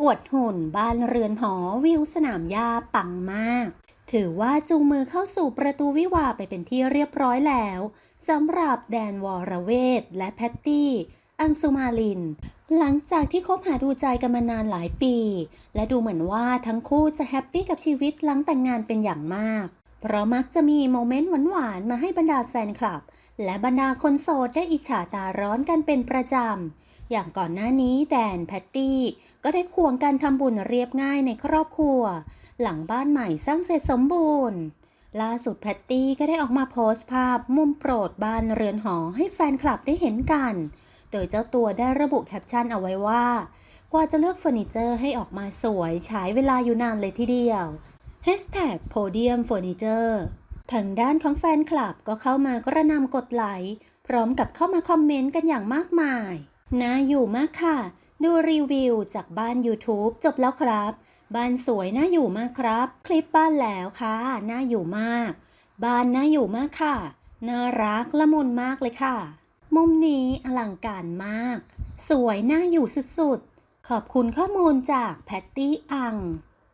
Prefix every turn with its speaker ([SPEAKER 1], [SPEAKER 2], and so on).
[SPEAKER 1] อวดหุ่นบ้านเรือนหอวิวสนามหญ้าปังมาก ถือว่าจูงมือเข้าสู่ประตูวิวาไปเป็นที่เรียบร้อยแล้วสำหรับแดนวรเวทและแพตตี้ อังสุมาลิน หลังจากที่คบหาดูใจกันมานานหลายปี และดูเหมือนว่าทั้งคู่จะแฮปปี้กับชีวิตหลังแต่งงานเป็นอย่างมาก เพราะมักจะมีโมเมนต์หวานๆมาให้บรรดาแฟนคลับ และบรรดาคนโสดได้อิจฉาตาร้อนกันเป็นประจำ อย่างก่อนหน้านี้แดนแพตตี้ ก็ได้ควงการทำบุญเรียบง่ายในครอบครัว หลังบ้านใหม่สร้างเสร็จสมบูรณ์ล่าสุดแพตตี้ก็ได้ออกมาโพสต์ภาพมุมโปรดบ้านเรือนหอให้แฟนคลับได้เห็นกัน โดยเจ้าตัวได้ระบุแคปชั่นเอาไว้ว่า กว่าจะเลือกเฟอร์นิเจอร์ให้ออกมาสวยใช้เวลาอยู่นานเลยทีเดียว Hashtag Podium Furniture ทางด้านของแฟนคลับก็เข้ามากระนำกดไลค์พร้อมกับเข้ามาคอมเมนต์กันอย่างมากมาย น่าอยู่มากค่ะ ดูรีวิวจากบ้าน YouTube จบแล้วครับ บ้านสวยน่าอยู่มากครับ คลิปบ้านแล้วค่ะน่าอยู่มาก บ้านน่าอยู่มากค่ะ น่ารักละมุนมากเลยค่ะ มุมนี้อลังการมาก สวยน่าอยู่สุดๆ ขอบคุณข้อมูลจากแพตตี้อัง